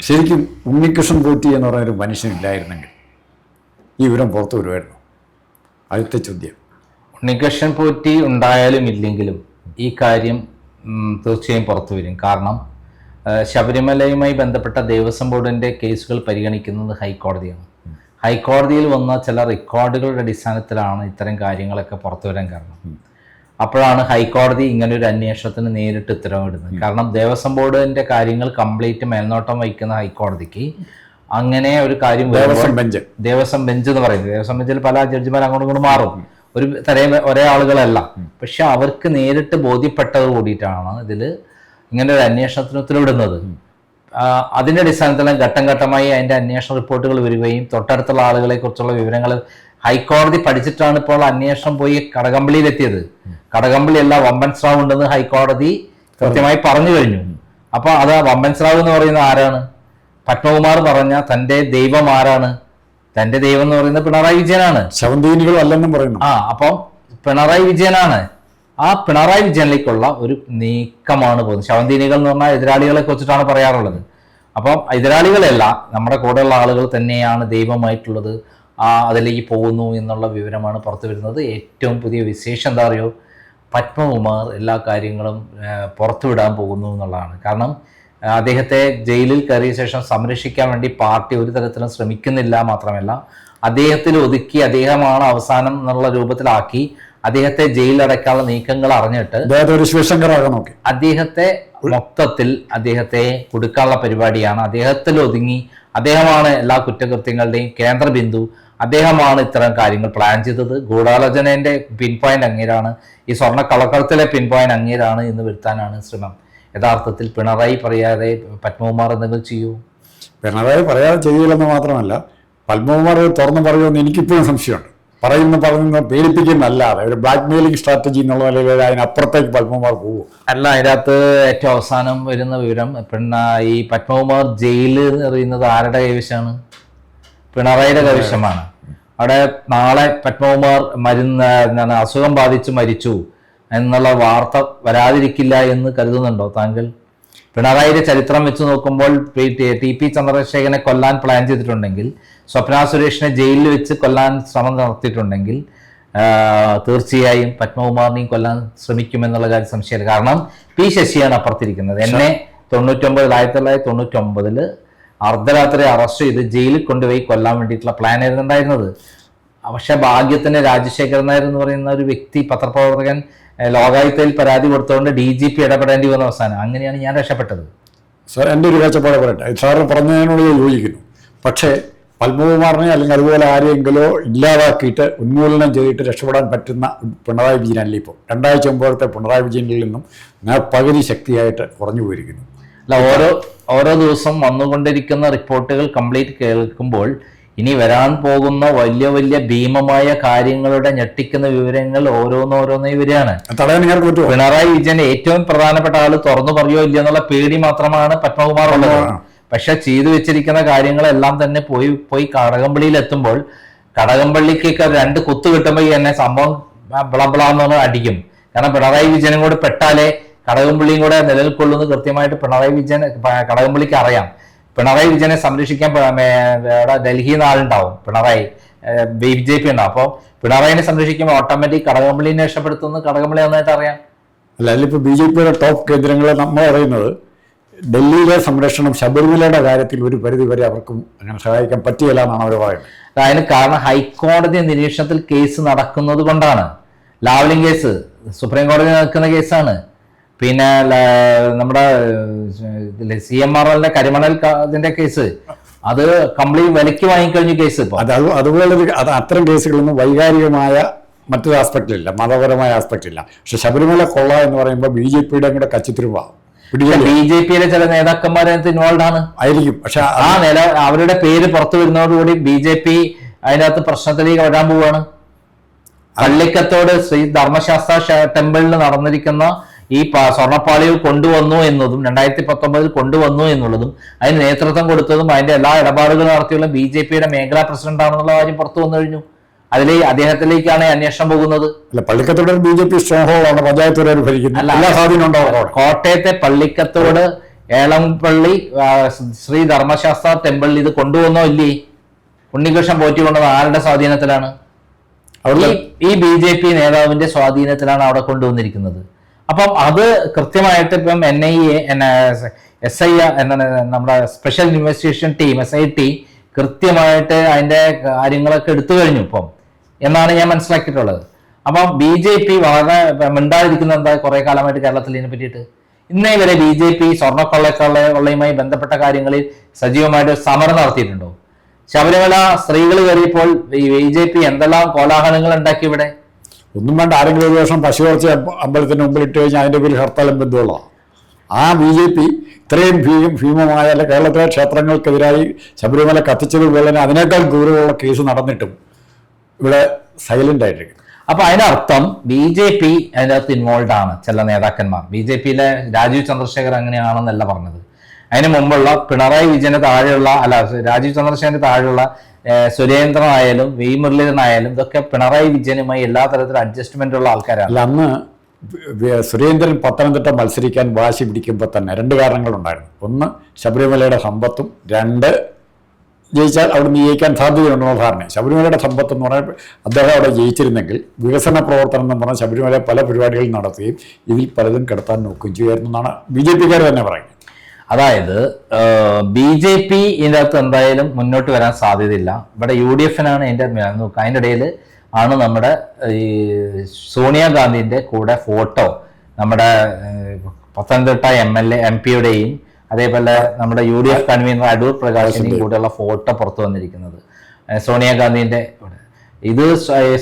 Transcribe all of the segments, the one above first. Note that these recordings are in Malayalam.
ശരിക്കും ഉണ്ണികൃഷ്ണൻ പോറ്റി എന്ന് ഒരു മനുഷ്യനില്ലായിരുന്നെങ്കിൽ ഈ വിവരം പുറത്തു വരുമായിരുന്നു. അടുത്ത ചോദ്യം. ഉണ്ണികൃഷ്ണൻ പോറ്റി ഉണ്ടായാലും ഇല്ലെങ്കിലും ഈ കാര്യം തീർച്ചയായും പുറത്തു വരും. കാരണം ശബരിമലയുമായി ബന്ധപ്പെട്ട ദേവസ്വം ബോർഡിന്റെ കേസുകൾ പരിഗണിക്കുന്നത് ഹൈക്കോടതിയാണ്. ഹൈക്കോടതിയിൽ വന്ന ചില റെക്കോർഡുകളുടെ അടിസ്ഥാനത്തിലാണ് ഇത്തരം കാര്യങ്ങളൊക്കെ പുറത്തു വരാൻ കാരണം. അപ്പോഴാണ് ഹൈക്കോടതി ഇങ്ങനെ ഒരു അന്വേഷണത്തിന് നേരിട്ട് ഉത്തരവിടുന്നത്. കാരണം ദേവസ്വം ബോർഡിന്റെ കാര്യങ്ങൾ കംപ്ലീറ്റ് മേൽനോട്ടം വഹിക്കുന്ന ഹൈക്കോടതിക്ക് അങ്ങനെ ഒരു കാര്യം ദേവസ്വം ബെഞ്ച്. ദേവസ്വം ബെഞ്ച് എന്ന് പറയുന്നത്. ദേവസ്വം ബെഞ്ചിൽ പല ജഡ്ജിമാർ അങ്ങോട്ടും ഇങ്ങോട്ട് മാറും. ഒരു തരേ ഒരേ ആളുകളല്ല. പക്ഷെ അവർക്ക് നേരിട്ട് ബോധ്യപ്പെട്ടത് കൂടിയിട്ടാണ് ഇതിൽ ഇങ്ങനെ ഒരു അന്വേഷണത്തിന് ഉത്തരവിടുന്നത്. അതിന്റെ അടിസ്ഥാനത്തിൽ ഘട്ടം ഘട്ടമായി അതിന്റെ അന്വേഷണ റിപ്പോർട്ടുകൾ വരികയും തൊട്ടടുത്തുള്ള ആളുകളെ കുറിച്ചുള്ള വിവരങ്ങൾ ഹൈക്കോടതി പഠിച്ചിട്ടാണ് ഇപ്പോൾ അന്വേഷണം പോയി കടകംപള്ളിയിലെത്തിയത്. കടകംപള്ളി അല്ല വമ്പൻ സ്രാവ് ഉണ്ടെന്ന് ഹൈക്കോടതി കൃത്യമായി പറഞ്ഞു കഴിഞ്ഞു. അപ്പൊ അത് വമ്പൻ സ്രാവ് എന്ന് പറയുന്നത് ആരാണ്? പത്മകുമാർ പറഞ്ഞ തന്റെ ദൈവം ആരാണ്? തന്റെ ദൈവം എന്ന് പറയുന്നത് പിണറായി വിജയനാണ്. ശവന്തീനികളും അല്ലെന്നും പറയുന്നു. ആ അപ്പം പിണറായി വിജയനാണ്. ആ പിണറായി വിജയനിലേക്കുള്ള ഒരു നീക്കമാണ് പോകുന്നത്. ശവന്തീനികൾ എന്ന് പറഞ്ഞാൽ എതിരാളികളെ കുറിച്ചിട്ടാണ് പറയാറുള്ളത്. അപ്പം എതിരാളികളല്ല നമ്മുടെ കൂടെയുള്ള ആളുകൾ തന്നെയാണ് ദൈവമായിട്ടുള്ളത്. അതിലേക്ക് പോകുന്നു എന്നുള്ള വിവരമാണ് പുറത്തു വരുന്നത്. ഏറ്റവും പുതിയ വിശേഷം എന്താ അറിയോ? പത്മകുമാർ എല്ലാ കാര്യങ്ങളും പുറത്തുവിടാൻ പോകുന്നു എന്നുള്ളതാണ്. കാരണം അദ്ദേഹത്തെ ജയിലിൽ കയറിയ ശേഷം സംരക്ഷിക്കാൻ വേണ്ടി പാർട്ടി ഒരു തരത്തിലും ശ്രമിക്കുന്നില്ല മാത്രമല്ല അദ്ദേഹത്തിൽ ഒതുക്കി അദ്ദേഹമാണ് അവസാനം എന്നുള്ള രൂപത്തിലാക്കി അദ്ദേഹത്തെ ജയിലിലടക്കാനുള്ള നീക്കങ്ങൾ അറിഞ്ഞിട്ട് അദ്ദേഹത്തെ മൊത്തത്തിൽ അദ്ദേഹത്തെ കൊടുക്കാനുള്ള പരിപാടിയാണ്. അദ്ദേഹത്തിൽ ഒതുങ്ങി അദ്ദേഹമാണ് എല്ലാ കുറ്റകൃത്യങ്ങളുടെയും കേന്ദ്ര ബിന്ദു അദ്ദേഹമാണ് ഇത്തരം കാര്യങ്ങൾ പ്ലാൻ ചെയ്തത്. ഗൂഢാലോചനയുടെ പിൻ പോയിന്റ് അങ്ങേരാണ്. ഈ സ്വർണ കളക്കളത്തിലെ പിൻ പോയിന്റ് അങ്ങേരാണ് എന്ന് വരുത്താനാണ് ശ്രമം. യഥാർത്ഥത്തിൽ പിണറായി പറയാതെ പത്മകുമാർ എന്തെങ്കിലും ചെയ്യൂ? പിണറായി പറയാതെ ചെയ്യില്ലെന്ന് മാത്രമല്ല പത്മകുമാർ തുറന്നു പറയുമെന്ന് എനിക്കിപ്പോഴും സംശയമുണ്ട്. പറയുന്ന പറയുന്ന പേടിപ്പിക്കുന്നല്ലാതെ ഒരു ബ്ലാക്ക് മെയിലിംഗ് സ്ട്രാറ്റജി എന്നുള്ള നിലയിൽ അതിനപ്പുറത്തേക്ക് പത്മകുമാർ പോകും അല്ല അതിനകത്ത് ഏറ്റവും അവസാനം വരുന്ന വിവരം പിന്നെ ഈ പത്മകുമാർ ജയിലിൽ എറിയുന്നത് ആരുടെ കൈവശമാണ് പിണറായിയുടെ കൈവശമാണ്. അവിടെ നാളെ പത്മകുമാർ മരുന്ന് എന്താണ് അസുഖം ബാധിച്ച് മരിച്ചു എന്നുള്ള വാർത്ത വരാതിരിക്കില്ല എന്ന് കരുതുന്നുണ്ടോ താങ്കൾ? പിണറായിയുടെ ചരിത്രം വെച്ച് നോക്കുമ്പോൾ ടി പി ചന്ദ്രശേഖരനെ കൊല്ലാൻ പ്ലാൻ ചെയ്തിട്ടുണ്ടെങ്കിൽ സ്വപ്ന സുരേഷിനെ ജയിലിൽ വെച്ച് കൊല്ലാൻ ശ്രമം നടത്തിയിട്ടുണ്ടെങ്കിൽ തീർച്ചയായും പത്മകുമാറിനെയും കൊല്ലാൻ ശ്രമിക്കുമെന്നുള്ള കാര്യം സംശയമില്ല. കാരണം പി ശശിയാണ് അപ്പുറത്തിരിക്കുന്നത്. എന്നെ തൊണ്ണൂറ്റൊമ്പതിൽ ആയിരത്തി തൊള്ളായിരത്തി തൊണ്ണൂറ്റൊമ്പതിൽ അർദ്ധരാത്രി അറസ്റ്റ് ചെയ്ത് ജയിലിൽ കൊണ്ടുപോയി കൊല്ലാൻ വേണ്ടിയിട്ടുള്ള പ്ലാൻ ആയിരുന്നു ഉണ്ടായിരുന്നത്. പക്ഷെ ഭാഗ്യത്തിന് രാജശേഖരൻ നായർ എന്ന് പറയുന്ന ഒരു വ്യക്തി പത്രപ്രവർത്തകൻ ലോകായുക്തയിൽ പരാതി കൊടുത്തുകൊണ്ട് ഡി ജി പി ഇടപെടേണ്ടി വന്ന അവസാനം. അങ്ങനെയാണ് ഞാൻ രക്ഷപ്പെട്ടത്. സാർ എന്റെ ഒരു കാഴ്ചപ്പാട് പറയട്ടെ. സാറ് പറഞ്ഞതിനോട് ഞാൻ യോജിക്കുന്നു. പക്ഷേ പത്മകുമാറിനെ അല്ലെങ്കിൽ അതുപോലെ ആരെയെങ്കിലോ ഇല്ലാതാക്കിയിട്ട് ഉന്മൂലനം ചെയ്തിട്ട് രക്ഷപ്പെടാൻ പറ്റുന്ന പിണറായി വിജയനല്ല ഇപ്പോൾ. രണ്ടാഴ്ച മുമ്പോഴത്തെ പിണറായി വിജയനിൽ നിന്നും പകുതി ശക്തിയായിട്ട് കുറഞ്ഞു പോയിരിക്കുന്നു. അല്ല ഓരോ ഓരോ ദിവസം വന്നുകൊണ്ടിരിക്കുന്ന റിപ്പോർട്ടുകൾ കംപ്ലീറ്റ് കേൾക്കുമ്പോൾ ഇനി വരാൻ പോകുന്ന വലിയ വലിയ ഭീമമായ കാര്യങ്ങളുടെ ഞെട്ടിക്കുന്ന വിവരങ്ങൾ ഓരോന്നോരോന്നേ വരികയാണ് പിണറായി വിജയന്റെ ഏറ്റവും പ്രധാനപ്പെട്ട ആൾ തുറന്നു പറയോ ഇല്ല എന്നുള്ള പേടി മാത്രമാണ് പത്മകുമാർ ഉള്ളത് പക്ഷെ ചെയ്തു വെച്ചിരിക്കുന്ന കാര്യങ്ങളെല്ലാം തന്നെ പോയി പോയി കടകംപള്ളിയിൽ എത്തുമ്പോൾ കടകംപള്ളിക്കൊക്കെ രണ്ട് കുത്തു കിട്ടുമ്പോൾ തന്നെ എന്നെ സംഭവം ബ്ലബ്ലാന്ന് അടിക്കും. കാരണം പിണറായി വിജയനും കൂടെ പെട്ടാലേ കടകംപള്ളിയും കൂടെ നിലനിൽക്കൊള്ളുന്നു കൃത്യമായിട്ട് പിണറായി വിജയൻ കടകംപള്ളിക്ക് അറിയാം. പിണറായി വിജയനെ സംരക്ഷിക്കാൻ ഇവിടെ ഡൽഹിയിൽ നിന്ന് ആളുണ്ടാവും പിണറായി ബി ജെ പി ഉണ്ടാവും. അപ്പോൾ പിണറായിനെ സംരക്ഷിക്കുമ്പോൾ ഓട്ടോമാറ്റിക് കടകംപള്ളിനെ രക്ഷപ്പെടുത്തുന്നു കടകംപള്ളി നന്നായിട്ട് അറിയാം. അല്ല ഇപ്പൊ ബി ജെ പിയുടെ ടോപ്പ് കേന്ദ്രങ്ങളെ നമ്മൾ അറിയുന്നത് ഡൽഹിയിലെ സംരക്ഷണം ശബരിമലയുടെ കാര്യത്തിൽ ഒരു പരിധി വരെ അവർക്കും അങ്ങനെ സഹായിക്കാൻ പറ്റിയില്ല എന്നാണ് അവർ പറയുന്നത്. അതിന് കാരണം ഹൈക്കോടതി നിരീക്ഷണത്തിൽ കേസ് നടക്കുന്നത് കൊണ്ടാണ്. ലാവ്ലിംഗ് കേസ് സുപ്രീം കോടതി നടക്കുന്ന കേസാണ്. പിന്നെ നമ്മുടെ സി എം ആർ എല്ലിന്റെ കരിമണൽ ഇതിന്റെ കേസ്. അത് കംപ്ലീറ്റ് വിലക്ക് വാങ്ങിക്കഴിഞ്ഞ കേസ് അത് അതുപോലെ അത് അത്തരം കേസുകളൊന്നും വൈകാരികമായ മറ്റൊരു ആസ്പെക്റ്റിലില്ല മതപരമായ ആസ്പെക്റ്റില്ല പക്ഷെ ശബരിമല കൊള്ള എന്ന് പറയുമ്പോൾ ബി ജെ പിയുടെ കൂടെ കച്ചിത്തിരുവാണ് ബി ജെ പിയിലെ ചില നേതാക്കന്മാരെ ഇൻവോൾവ് ആണ്. ആയിരിക്കും. പക്ഷെ ആ നില അവരുടെ പേര് പുറത്തു വരുന്നതോടുകൂടി ബി ജെ പി അതിനകത്ത് പ്രശ്നത്തിലേക്ക് വരാൻ പോവാണ്. പള്ളിക്കത്തോട് ശ്രീ ധർമ്മശാസ്ത്ര ടെമ്പിളിൽ നടന്നിരിക്കുന്ന ഈ സ്വർണപ്പാളികൾ കൊണ്ടുവന്നു എന്നതും രണ്ടായിരത്തി പത്തൊമ്പതിൽ കൊണ്ടുവന്നു എന്നുള്ളതും അതിന് നേതൃത്വം കൊടുത്തതും അതിന്റെ എല്ലാ ഇടപാടുകളും നടത്തിയുള്ള ബി ജെ പിയുടെ മേഖലാ പ്രസിഡന്റ് ആണെന്നുള്ള കാര്യം പുറത്തു വന്നു കഴിഞ്ഞു. അതിലെ അദ്ദേഹത്തിലേക്കാണ് അന്വേഷണം പോകുന്നത്. അല്ല Pallikkathode B J P strong ഹോളാണ് panchayat ഭരിക്കുന്നത് കോട്ടയത്തെ പള്ളിക്കത്തോട് ഏളംപള്ളി ശ്രീ ധർമ്മശാസ്ത്ര ടെമ്പിൾ ഇത് കൊണ്ടുവന്നോ ഇല്ലേ? ഉണ്ണികൃഷ്ണൻ പോറ്റി കൊണ്ടുവന്നത് ആരുടെ സ്വാധീനത്തിലാണ്? ഈ ബി ജെ പി നേതാവിന്റെ സ്വാധീനത്തിലാണ് അവിടെ കൊണ്ടുവന്നിരിക്കുന്നത്. അപ്പം അത് കൃത്യമായിട്ട് ഇപ്പം N I A S I എന്താണ് നമ്മുടെ special investigation team S I T കൃത്യമായിട്ട് അതിന്റെ കാര്യങ്ങളൊക്കെ എടുത്തു കഴിഞ്ഞു ഇപ്പം. എന്നാണ് ഞാൻ മനസ്സിലാക്കിയിട്ടുള്ളത്. അപ്പം ബി ജെ പി വളരെ മിണ്ടാതിരിക്കുന്ന എന്താ കുറെ കാലമായിട്ട് കേരളത്തിൽ ഇതിനെ പറ്റിയിട്ട്? ഇന്നേ വരെ ബി ജെ പി സ്വർണക്കൊള്ളക്കൊള്ള കൊള്ളയുമായി ബന്ധപ്പെട്ട കാര്യങ്ങളിൽ സജീവമായിട്ട് സമരം നടത്തിയിട്ടുണ്ടോ? ശബരിമല സ്ത്രീകൾ കയറിയപ്പോൾ ബി ജെ പി എന്തെല്ലാം കോലാഹലങ്ങൾ ഉണ്ടാക്കി ഇവിടെ? ഒന്നും വേണ്ട ആരെങ്കിലും ഒരു വർഷം പശുവർച്ച അമ്പലത്തിന് മുമ്പിൽ ഇട്ട് കഴിഞ്ഞാൽ അതിന്റെ പേരിൽ ഹർത്താലും ബന്ധമുള്ളതാണ് ആ ബി ജെ പി ഇത്രയും ഭീമ ഭീമമായ അല്ല കേരളത്തിലെ ക്ഷേത്രങ്ങൾക്കെതിരായി ശബരിമല കത്തിച്ചതുപോലെ തന്നെ അതിനേക്കാൾ ഗൗരവമുള്ള കേസ് നടന്നിട്ടും ഇവിടെ സൈലന്റ് ആയിട്ടിരിക്കും അപ്പൊ അതിനർത്ഥം ബി ജെ പി അതിനകത്ത് ഇൻവോൾവ് ആണ് ചില നേതാക്കന്മാർ. ബി ജെ പിയിലെ രാജീവ് ചന്ദ്രശേഖർ അങ്ങനെയാണെന്നല്ല പറഞ്ഞത്. അതിന് മുമ്പുള്ള പിണറായി വിജയന് താഴെയുള്ള അല്ല രാജീവ് ചന്ദ്രശേഖരന് താഴെയുള്ള സുരേന്ദ്രനായാലും വി മുരളീധരനായാലും ഇതൊക്കെ പിണറായി വിജയനുമായി എല്ലാ തരത്തിലും അഡ്ജസ്റ്റ്മെന്റ് ഉള്ള ആൾക്കാരാണ്. അന്ന് സുരേന്ദ്രൻ പത്തനംതിട്ട മത്സരിക്കാൻ വാശി പിടിക്കുമ്പോൾ തന്നെ രണ്ട് കാരണങ്ങളുണ്ടായിരുന്നു ഒന്ന് ശബരിമലയുടെ സമ്പത്തും. രണ്ട് ജയിച്ചാൽ അവിടെ നിന്ന് ജയിക്കാൻ സാധ്യതയുണ്ടെന്ന ധാരണ. ശബരിമലയുടെ സമ്പത്ത് എന്ന് പറഞ്ഞാൽ അദ്ദേഹം അവിടെ ജയിച്ചിരുന്നെങ്കിൽ വികസന പ്രവർത്തനം എന്ന് പറഞ്ഞാൽ ശബരിമല പല പരിപാടികൾ നടത്തുകയും ഇതിൽ പലതും കിടത്താൻ നോക്കുകയും ചെയ്യുമായിരുന്നു എന്നാണ് ബി ജെ പിക്കാർ തന്നെ പറയുന്നത്. അതായത് ബി ജെ പി ഇതിന്റെ അകത്ത് എന്തായാലും മുന്നോട്ട് വരാൻ സാധ്യതയില്ല. ഇവിടെ യു ഡി എഫിനാണ് അതിന്റെ നോക്കുക അതിന്റെ ഇടയിൽ ആണ് നമ്മുടെ ഈ സോണിയാഗാന്ധിന്റെ കൂടെ ഫോട്ടോ. നമ്മുടെ Pathanamthitta M L A M പിയുടെയും അതേപോലെ നമ്മുടെ U D F convener Adoor പ്രകാശിന്റെയും കൂടെയുള്ള ഫോട്ടോ പുറത്തു വന്നിരിക്കുന്നത്. സോണിയാഗാന്ധിന്റെ. ഇത്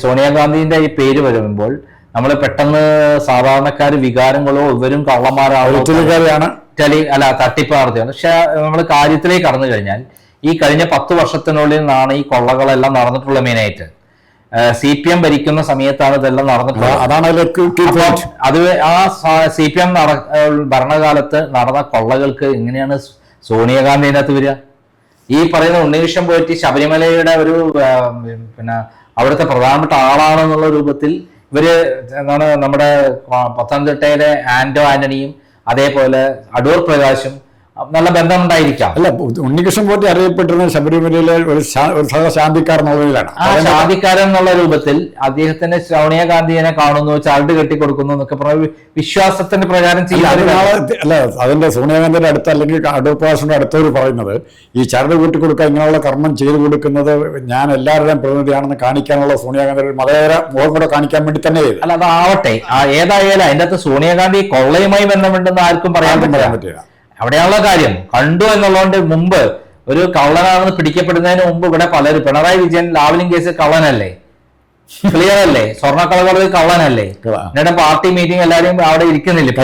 സോണിയാഗാന്ധിന്റെ ഈ പേര് വരുമ്പോൾ നമ്മൾ പെട്ടെന്ന് സാധാരണക്കാർ വികാരങ്ങളോ ഇവരും കള്ളന്മാരാണോ ടെലി അല്ല തട്ടിപ്പാർത്തിയാണ് പക്ഷെ നമ്മൾ കാര്യത്തിലേക്ക് കടന്നു കഴിഞ്ഞാൽ ഈ കഴിഞ്ഞ പത്ത് വർഷത്തിനുള്ളിൽ നിന്നാണ് ഈ കൊള്ളകളെല്ലാം നടന്നിട്ടുള്ള മെയിനായിട്ട് സി പി എം ഭരിക്കുന്ന സമയത്താണ് ഇതെല്ലാം നടന്നിട്ടുള്ളത്. അതാണ് അത് ആ സി പി എം ഭരണകാലത്ത് നടന്ന കൊള്ളകൾക്ക് എങ്ങനെയാണ് സോണിയാഗാന്ധി അതിനകത്ത് വരിക? ഈ പറയുന്ന ഉണ്ണികൃഷ്ണൻ പോയിട്ട് ശബരിമലയുടെ ഒരു പിന്നെ അവിടുത്തെ പ്രധാനപ്പെട്ട ആളാണെന്നുള്ള രൂപത്തിൽ ഇവർ എന്താണ് നമ്മുടെ പത്തനംതിട്ടയിലെ ആന്റോ ആന്റണിയും അതേപോലെ അടൂർ പ്രകാശും നല്ല ബന്ധമുണ്ടായിരിക്കാം. അല്ല ഉണ്ണികൃഷ്ണൻ പോറ്റി അറിയപ്പെട്ടിരുന്ന ശബരിമലയിലെ ഒരു ശാന്തിക്കാരൻ നോവലിലാണ് ശാന്തിക്കാരൻ ആ ശാദിക്കാരൻ എന്നുള്ള രൂപത്തിൽ അദ്ദേഹത്തിന് സോണിയാഗാന്ധിയെ കാണുന്നു ചരട് കെട്ടി കൊടുക്കുന്നു എന്നൊക്കെ പറഞ്ഞ വിശ്വാസത്തിന്റെ പ്രകാരം അല്ല, അതിന്റെ സോണിയാഗാന്ധിയുടെ അടുത്ത് അല്ലെങ്കിൽ അടുപ്പാസിന്റെ അടുത്തവർ പറയുന്നത് ഈ ചരട് കൂട്ടി കൊടുക്കുക ഇങ്ങനെയുള്ള കർമ്മം ചെയ്തു കൊടുക്കുന്നത് ഞാൻ എല്ലാവരുടെയും പ്രതിനിധിയാണെന്ന് കാണിക്കാനുള്ള സോണിയാഗാന്ധിയുടെ മതേര മതേതര മുഖം കൂടെ കാണിക്കാൻ വേണ്ടി തന്നെ ചെയ്തു. അല്ല അതാവട്ടെ ഏതായാലും അതിന്റെ അകത്ത് സോണിയാഗാന്ധി കൊള്ളയുമായി ബന്ധമുണ്ടെന്ന് ആർക്കും പറയാൻ ആർക്കും പറയാൻ പറ്റില്ല. അവിടെയുള്ള കാര്യം. കണ്ടു എന്നുള്ളതുകൊണ്ട് മുമ്പ് ഒരു കള്ളനാണെന്ന് പിടിക്കപ്പെടുന്നതിന് മുമ്പ് ഇവിടെ പലരും പിണറായി വിജയൻ ലാവലിംഗ് കേസ് കള്ളനല്ലേ? ക്ലിയർ അല്ലേ? സ്വർണക്കളകളിൽ കള്ളനല്ലേ? കള- എന്നിട്ട് പാർട്ടി മീറ്റിംഗ് എല്ലാവരും അവിടെ ഇരിക്കുന്നില്ലേ?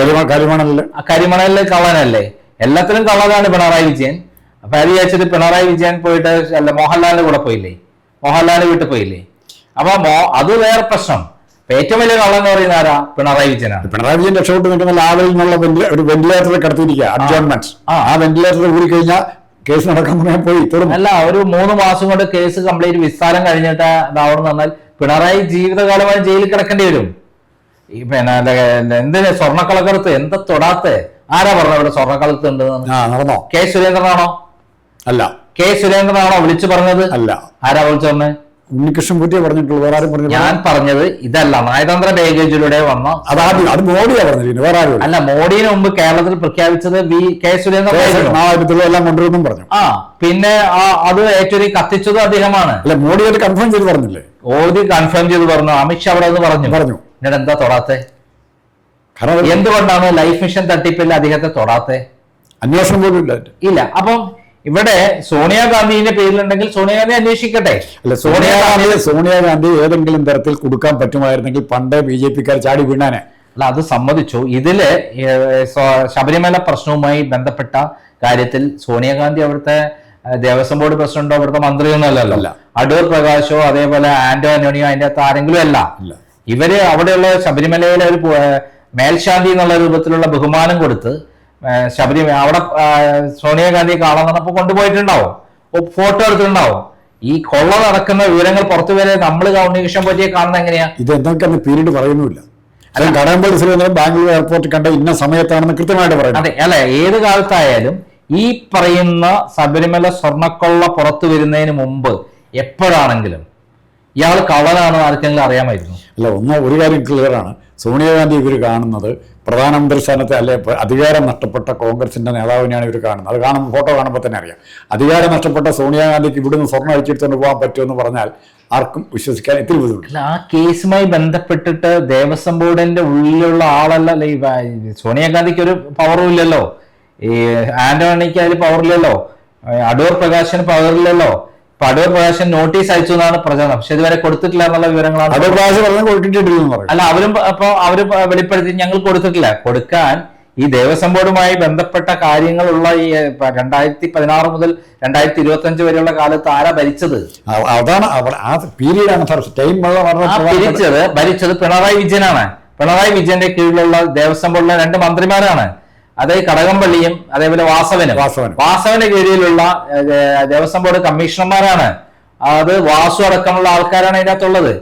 കരിമണലിൽ. കള്ളനല്ലേ? എല്ലാത്തിലും കള്ളനാണ് പിണറായി വിജയൻ. അപ്പൊ അത് വിചാരിച്ചിട്ട് പിണറായി വിജയൻ പോയിട്ട് അല്ല മോഹൻലാലിന്റെ കൂടെ പോയില്ലേ? മോഹൻലാലിന്റെ വീട്ടിൽ പോയില്ലേ? അപ്പൊ അത് വേറെ പ്രശ്നം. ഏറ്റവും വലിയ കള്ളം എന്ന് പറയുന്ന ആരാ? പിണറായി വിജയനാണ് പിണറായി വിജയൻ രക്ഷപ്പെട്ട് നിൽക്കുന്ന ലാവലിൽ നിന്നുള്ള ഒരു വെന്റിലേറ്ററിൽ കിടത്തിയിരിക്കുക അഡ്ജോൺമെന്റ് ആ. വെന്റിലേറ്ററിൽ കൂടി കഴിഞ്ഞാൽ കേസ് നടക്കാൻ പറയാൻ പോയി അല്ല ഒരു മൂന്ന് മാസം കൊണ്ട് കേസ് കംപ്ലീറ്റ് വിസ്താരം കഴിഞ്ഞിട്ട് ഇതാവണം പറഞ്ഞാൽ പിണറായി ജീവിതകാലമായി ജയിലിൽ കിടക്കേണ്ടി വരും. ഈ പിന്നെ എന്തിനെ സ്വർണക്കളക്കറുത്ത് എന്താ തൊടാത്തെ? ആരാ പറഞ്ഞ ഇവിടെ സ്വർണക്കളത്ത് ഉണ്ടെന്ന്? ആ കെ സുരേന്ദ്രനാണോ? അല്ല. കെ സുരേന്ദ്രനാണോ വിളിച്ചു പറഞ്ഞത്? അല്ല. ആരാ വിളിച്ചു പറഞ്ഞത്? ഉണ്ണികൃഷ്ണൻ കുട്ടിയെ പറഞ്ഞിട്ടുള്ളൂ വേറെ ആരും പറഞ്ഞില്ല ഞാൻ പറഞ്ഞത് ഇതല്ല നയതന്ത്ര ബാഗേജിലൂടെ വന്ന അതാദ്യം അത് മോഡിയാ പറഞ്ഞിരിക്കുന്നത് വേറെ ആരും അല്ല. മോഡിന് മുമ്പ് കേരളത്തിൽ പ്രഖ്യാപിച്ചത് വി കെ സുരേന്ദ്രൻ എല്ലാം കൊണ്ടുവരുന്നും പറഞ്ഞു. ആ പിന്നെ അത് ഏറ്റവും കത്തിച്ചത് അദ്ദേഹമാണ്. അല്ല മോഡി അത് കൺഫേം ചെയ്ത് പറഞ്ഞില്ലേ? മോദി കൺഫേം ചെയ്ത് പറഞ്ഞു അമിത്ഷാ അവിടെ അത് പറഞ്ഞു. പറഞ്ഞു. എന്നിട്ട് എന്താ തൊടാത്തെ? എന്തുകൊണ്ടാണ് ലൈഫ് മിഷൻ തട്ടിപ്പിൽ അദ്ദേഹത്തെ തൊടാത്തെ? അന്വേഷണം പോലും ഇല്ല അപ്പം ഇവിടെ സോണിയാഗാന്ധിന്റെ പേരിലുണ്ടെങ്കിൽ സോണിയാഗാന്ധി അന്വേഷിക്കട്ടെ. അല്ല സോണിയാഗാന്ധി സോണിയാഗാന്ധി ഏതെങ്കിലും തരത്തിൽ കൊടുക്കാൻ പറ്റുമായിരുന്നെങ്കിൽ പണ്ടേ ബി ജെ പിക്കാർ ചാടി വീണാനെ. അല്ല അത് സമ്മതിച്ചു. ഇതിൽ ശബരിമല പ്രശ്നവുമായി ബന്ധപ്പെട്ട കാര്യത്തിൽ സോണിയാഗാന്ധി അവിടുത്തെ ദേവസ്വം ബോർഡ് പ്രസിഡന്റോ അവിടുത്തെ മന്ത്രിയൊന്നും അല്ലല്ലോ. അല്ല. അടൂർ പ്രകാശോ അതേപോലെ ആന്റോ ആന്റോണിയോ അതിന്റെ അകത്ത് ആരെങ്കിലും അല്ല. ഇവർ അവിടെയുള്ള ശബരിമലയിലെ ഒരു മേൽശാന്തി എന്നുള്ള രൂപത്തിലുള്ള ബഹുമാനം കൊടുത്ത് ശബരി അവിടെ സോണിയാഗാന്ധിയെ കാണാൻ വന്നപ്പോൾ കൊണ്ടുപോയിട്ടുണ്ടാവും. ഫോട്ടോ എടുത്തിട്ടുണ്ടാവും. ഈ കൊള്ള നടക്കുന്ന വിവരങ്ങൾ പുറത്തു വരെ നമ്മൾ കമ്മ്യൂണിക്കേഷൻ പറ്റിയെ കാണുന്നത് എങ്ങനെയാ? ഇത് എന്തൊക്കെ പീരീഡ് പറയുന്നില്ല അല്ല. കടകംപള്ളി സുരേന്ദ്രൻ ബാംഗ്ലൂർ എയർപോർട്ട് കണ്ട ഇന്ന സമയത്താണെന്ന് കൃത്യമായിട്ട് പറയുന്നത് അതെ അല്ലെ ഏത് കാലത്തായാലും ഈ പറയുന്ന ശബരിമല സ്വർണക്കൊള്ള പുറത്തു വരുന്നതിന് മുമ്പ് എപ്പോഴാണെങ്കിലും ഇയാൾ കള്ളനാണെന്ന് ആർക്കെങ്കിലും അറിയാമായിരുന്നു? അല്ല ഒന്ന് ഒരു കാര്യം ക്ലിയർ ആണ്. സോണിയാഗാന്ധി ഇവർ കാണുന്നത് പ്രധാനമന്ത്രി സ്ഥാനത്തെ അല്ലെ അധികാരം നഷ്ടപ്പെട്ട കോൺഗ്രസിന്റെ നേതാവിനെയാണ് ഇവർ കാണുന്നത്. അത് കാണുമ്പോൾ ഫോട്ടോ കാണുമ്പോൾ തന്നെ അറിയാം. അധികാരം നഷ്ടപ്പെട്ട സോണിയാഗാന്ധിക്ക് ഇവിടുന്ന് സ്വർണം അഴിച്ചെടുത്തുകൊണ്ട് പോകാൻ പറ്റുമെന്ന് പറഞ്ഞാൽ ആർക്കും വിശ്വസിക്കാൻ ഇത്തിരി ബുദ്ധിമുട്ടില്ല ആ കേസുമായി ബന്ധപ്പെട്ടിട്ട് ദേവസ്വം ബോർഡിന്റെ ഉള്ളിലുള്ള ആളല്ല സോണിയാഗാന്ധിക്ക് ഒരു പവറും ഇല്ലല്ലോ. ഈ ആന്റോണിക്ക് അതിൽ പവറില്ലല്ലോ അടൂർ പ്രകാശന് പവറില്ലല്ലോ ഇപ്പൊ അടൂർ പ്രകാശൻ നോട്ടീസ് അയച്ചു എന്നാണ് പ്രചരണം. പക്ഷെ ഇതുവരെ കൊടുത്തിട്ടില്ല എന്നുള്ള വിവരങ്ങളാണ് അടൂർ പ്രകാശ് പറഞ്ഞു കൊടുത്തിട്ടില്ലെന്ന് അല്ല അവരും അപ്പൊ അവർ വെളിപ്പെടുത്തി ഞങ്ങൾ കൊടുത്തിട്ടില്ല. കൊടുക്കാൻ ഈ ദേവസ്വം ബോർഡുമായി ബന്ധപ്പെട്ട കാര്യങ്ങളുള്ള ഈ രണ്ടായിരത്തി പതിനാറ് മുതൽ രണ്ടായിരത്തി ഇരുപത്തി അഞ്ച് വരെയുള്ള കാലത്ത് ആരാ ഭരിച്ചത്? അതാണ് ആ പീരീഡാണ് ഭരിച്ചത് ഭരിച്ചത് പിണറായി വിജയനാണ്. പിണറായി വിജയന്റെ കീഴിലുള്ള ദേവസ്വം ബോർഡിലെ രണ്ട് മന്ത്രിമാരാണ്. അത് കടകംപള്ളിയും അതേപോലെ വാസവനും. വാസവനും. വാസവന്റെ കീഴിലുള്ള ദേവസ്വം ബോർഡ് കമ്മീഷണർമാരാണ്. അത് വാസു അടക്കമുള്ള ആൾക്കാരാണ് അതിന്റെ അകത്തുള്ളത്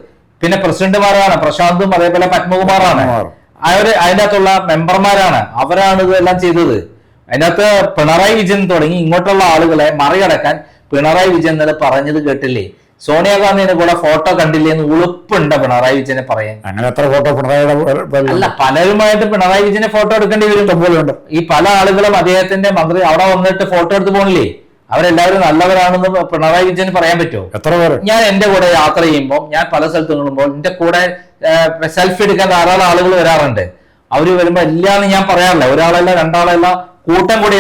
പിന്നെ പ്രസിഡന്റുമാരാണ് പ്രശാന്തും അതേപോലെ പത്മകുമാറാണ്. അവർ അതിന്റെ അകത്തുള്ള മെമ്പർമാരാണ്. അവരാണ് ഇതെല്ലാം ചെയ്തത്. അതിനകത്ത് പിണറായി വിജയൻ തുടങ്ങി ഇങ്ങോട്ടുള്ള ആളുകളെ മറികടക്കാൻ പിണറായി വിജയൻ ഇന്നലെ പറഞ്ഞത് കേട്ടില്ലേ? സോണിയാഗാന്ധിയുടെ കൂടെ ഫോട്ടോ കണ്ടില്ലേ എന്ന് ഉളുപ്പുണ്ട് പിണറായി വിജയനെ പറയാൻ. അങ്ങനെ എത്ര ഫോട്ടോ അല്ല പലരുമായിട്ട് പിണറായി വിജയനെ ഫോട്ടോ എടുക്കേണ്ടി വരും. ഇഷ്ടംപോലെയുണ്ട് ഈ പല ആളുകളും അദ്ദേഹത്തിന്റെ മന്ത്രി അവിടെ വന്നിട്ട് ഫോട്ടോ എടുത്ത് പോണില്ലേ? അവരെല്ലാവരും നല്ലവരാണെന്ന് പിണറായി വിജയന് പറയാൻ പറ്റുമോ? എത്ര പേര്? ഞാൻ എന്റെ കൂടെ യാത്ര ചെയ്യുമ്പോൾ ഞാൻ പല സ്ഥലത്ത് നിൽക്കുമ്പോൾ എന്റെ കൂടെ സെൽഫി എടുക്കാൻ ധാരാളം ആളുകൾ വരാറുണ്ട്. അവർ വരുമ്പോ എല്ലാന്ന് ഞാൻ പറയാറില്ല. ഒരാളല്ല രണ്ടാളല്ല കൂട്ടം കൂടി.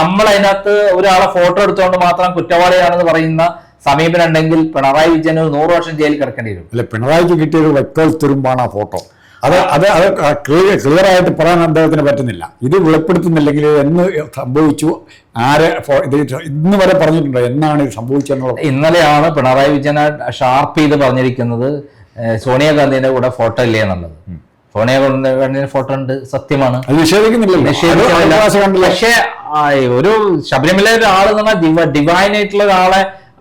നമ്മൾ അതിനകത്ത് ഒരാളെ ഫോട്ടോ എടുത്തുകൊണ്ട് മാത്രം കുറ്റവാളിയാണെന്ന് പറയുന്ന സമീപനം ഉണ്ടെങ്കിൽ പിണറായി വിജയൻ ഒരു നൂറ് വർഷം ജയിലിൽ കിടക്കേണ്ടി വരും. അല്ല പിണറായിക്ക് കിട്ടിയ ഒരു വെക്കോൾ തുരുമ്പാണ് ആ ഫോട്ടോ അത് അത് അത് ക്ലിയർ ആയിട്ട് പറയാൻ അദ്ദേഹത്തിന് പറ്റുന്നില്ല. ഇത് വെളിപ്പെടുത്തുന്നില്ലെങ്കിൽ എന്ന് സംഭവിച്ചു ആരെ ഇത് ഇന്ന് വരെ പറഞ്ഞിട്ടുണ്ടോ എന്നാണ് ഇത് സംഭവിച്ചെന്നുള്ളത്? ഇന്നലെയാണ് പിണറായി വിജയൻ ഷാർപ്പ് ചെയ്ത് പറഞ്ഞിരിക്കുന്നത് സോണിയാഗാന്ധിന്റെ സോണിയാഗാന്ധിയുടെ കൂടെ ഫോട്ടോ ഇല്ലേ എന്നുള്ളത്. സോണിയാഗാന്ധിയുടെ ഫോട്ടോ ഉണ്ട്. സത്യമാണ്. പക്ഷേ ഒരു ശബരിമല ഒരാൾ എന്ന് പറഞ്ഞാൽ ഡിവ ഡിവൈൻ ആയിട്ടുള്ള ഒരാളെ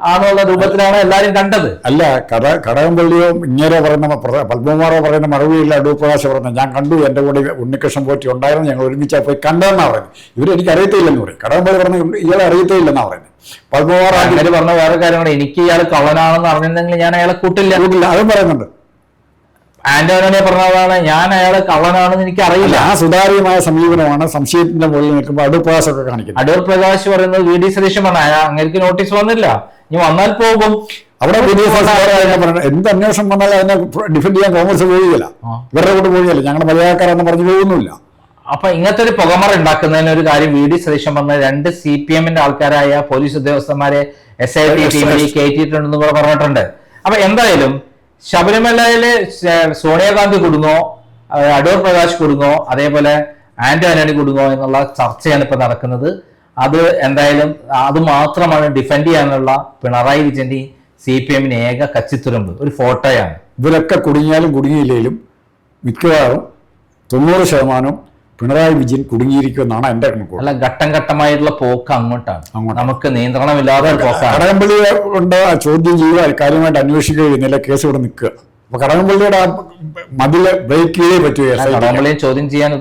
ആണുള്ള രൂപത്തിലാണ് എല്ലാരും കണ്ടത്. അല്ല കട കടകംപള്ളിയോ ഇങ്ങനെ പറയുന്ന പത്മകുമാറോ പറയുന്ന മറുപടിയില്ല അടൂർ പറഞ്ഞ ഞാൻ കണ്ടു എന്റെ കൂടെ ഉണ്ണികൃഷ്ണൻ പോറ്റി ഉണ്ടായിരുന്നു ഞങ്ങൾ ഒരുമിച്ചാ പോയി കണ്ടതെന്നാണ് പറയുന്നത്. ഇവരെനിക്ക് അറിയത്തില്ലെന്ന് പറയും. കടകംപള്ളി പറഞ്ഞ ഇയാളെ അറിയത്തില്ലെന്നാണ് പറയുന്നത്. പത്മകുമാർ അങ്ങനെ പറഞ്ഞ വേറെ കാര്യങ്ങൾ എനിക്ക് ഇയാൾ കവനാണെന്ന് അറിഞ്ഞിരുന്നെങ്കിൽ ഞാൻ അയാളെ കൂട്ടില്ല. ഇല്ല, അതും പറയുന്നുണ്ട്. ആന്റോണിയെ പറഞ്ഞതാണ് ഞാൻ അയാളെ കള്ളനാണെന്ന് എനിക്ക് അറിയില്ല ആ സുതാര്യമായ സമീപനമാണ് സംശയത്തിന്റെ മുകളിൽ നിൽക്കുമ്പോൾ അടൂർ പ്രകാശ് ഒക്കെ കാണിക്കുന്നത്. അടൂർ പ്രകാശ് പറയുന്നത് വി ഡി സതീശൻ പറഞ്ഞ അങ്ങനെ നോട്ടീസ് വന്നില്ല. ഇനി വന്നാൽ പോകും. അവിടെ എന്ത് അന്വേഷണം വന്നാലും അതിനെ ഡിഫെൻഡ് ചെയ്യാൻ കോൺഗ്രസ് പോവുകയില്ല. ഇവരുടെ കൂടെ പോവുകയില്ല. ഞങ്ങളുടെ മലയാളക്കാരെന്ന് പറഞ്ഞു പോകുന്നില്ല അപ്പൊ ഇങ്ങനത്തെ ഒരു പുകമറ ഉണ്ടാക്കുന്നതിന് ഒരു കാര്യം വി ഡി സതീശൻ പറഞ്ഞ രണ്ട് സി പി എമ്മിന്റെ ആൾക്കാരായ പോലീസ് ഉദ്യോഗസ്ഥന്മാരെ എസ് ഐ ടി ടീമിൽ കയറ്റിയിട്ടുണ്ടെന്ന് കൂടെ പറഞ്ഞിട്ടുണ്ട്. അപ്പൊ എന്തായാലും ശബരിമലയിൽ സോണിയാഗാന്ധി കുടുങ്ങോ അടൂർ പ്രകാശ് കുടുങ്ങോ അതേപോലെ ആന്റോ ആന്റണി കുടുങ്ങോ എന്നുള്ള ചർച്ചയാണ് ഇപ്പൊ നടക്കുന്നത്. അത് എന്തായാലും അത് മാത്രമാണ് ഡിഫെൻഡ് ചെയ്യാനുള്ള പിണറായി വിജയന്റെ സി പി എമ്മിന് ഏക കച്ചിത്തുരമ്പ് ഒരു ഫോട്ടോയാണ്. ഇവരൊക്കെ കുടുങ്ങിയാലും കുടുങ്ങിയില്ലെങ്കിലും മിക്കവാറും തൊണ്ണൂറ് ശതമാനം പിണറായി വിജയൻ കുടുങ്ങിയിരിക്കുമെന്നാണ് എന്റെ കണക്കുകൾ അല്ല ഘട്ടം ഘട്ടമായിട്ടുള്ള പോക്ക് അങ്ങോട്ടാണ്. നമുക്ക് നിയന്ത്രണമില്ലാതെ കടകംപള്ളി ഉണ്ട്? ചോദ്യം ചെയ്യുക കാര്യമായിട്ട് അന്വേഷിക്കുക കേസ് ഇവിടെ നിൽക്കുക. അപ്പൊ കടകംപള്ളിയുടെ ആ മതിൽ ബ്രേക്ക് ചെയ്തേ പറ്റുക എസ് ഐ ടി. കടകംപള്ളിയെ ചോദ്യം ചെയ്യാൻ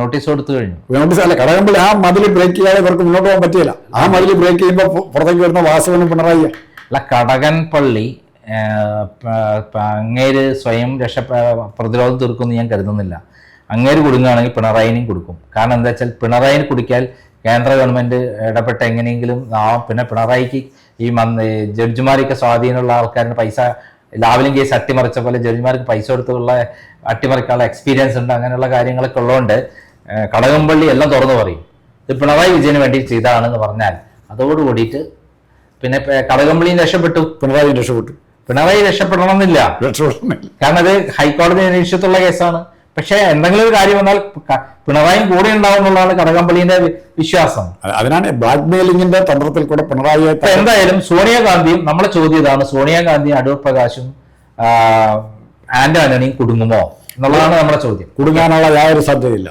നോട്ടീസ് കൊടുത്തു കഴിഞ്ഞു. നോട്ടീസ് അല്ല കടകംപള്ളി ആ മതിൽ ബ്രേക്ക് ചെയ്യാതെ ഇവർക്ക് മുന്നോട്ട് പോകാൻ പറ്റില്ല ആ മതിൽ ബ്രേക്ക് ചെയ്യുമ്പോൾ പുറത്തേക്ക് വരുന്ന വാസവന് പിണറായി അല്ല കടകൻപള്ളി അങ്ങേര് സ്വയം രക്ഷ പ്രതിരോധം തീർക്കുമെന്ന് ഞാൻ കരുതുന്നില്ല. അങ്ങേര് കുടുങ്ങുകയാണെങ്കിൽ പിണറായിനും കൊടുക്കും. കാരണം എന്താ വെച്ചാൽ പിണറായിന് കുടിക്കാൻ കേന്ദ്ര ഗവൺമെന്റ് ഇടപെട്ട് എങ്ങനെയെങ്കിലും പിന്നെ പിണറായിക്ക് ഈ ജഡ്ജിമാരൊക്കെ സ്വാധീനമുള്ള ആൾക്കാരിന് പൈസ ലാവലിംഗ് കേസ് അട്ടിമറിച്ച പോലെ ജഡ്ജിമാർക്ക് പൈസ കൊടുത്തുള്ള അട്ടിമറിക്കാനുള്ള എക്സ്പീരിയൻസ് ഉണ്ട് അങ്ങനെയുള്ള കാര്യങ്ങളൊക്കെ ഉള്ളതുകൊണ്ട് കടകംപള്ളി എല്ലാം തുറന്നു പറയും. ഇത് പിണറായി വിജയന് വേണ്ടി ചെയ്തതാണെന്ന് പറഞ്ഞാൽ അതോടുകൂടിയിട്ട് പിന്നെ കടകംപള്ളിയും രക്ഷപ്പെട്ടു. പിണറായി രക്ഷപ്പെട്ടു. പിണറായി രക്ഷപ്പെടണമെന്നില്ല. കാരണം അത് ഹൈക്കോടതി അന്വേഷിച്ചിട്ടുള്ള കേസാണ്. പക്ഷേ എന്തെങ്കിലും ഒരു കാര്യം വന്നാൽ പിണറായിയും കൂടെ ഉണ്ടാവും എന്നുള്ളതാണ് കടകംപള്ളിന്റെ വിശ്വാസം. അതിനാണ് ബ്ലാക്ക് മെയിലിംഗിന്റെ തന്ത്രത്തിൽ കൂടെ പിണറായി എന്തായാലും സോണിയാഗാന്ധിയും നമ്മളെ ചോദ്യം ഇതാണ് സോണിയാഗാന്ധിയും അടൂർ പ്രകാശും ആന്റണിയും കുടുങ്ങുമോ എന്നുള്ളതാണ് നമ്മുടെ ചോദ്യം. കുടുങ്ങാനുള്ള യാതൊരു സാധ്യതയില്ല.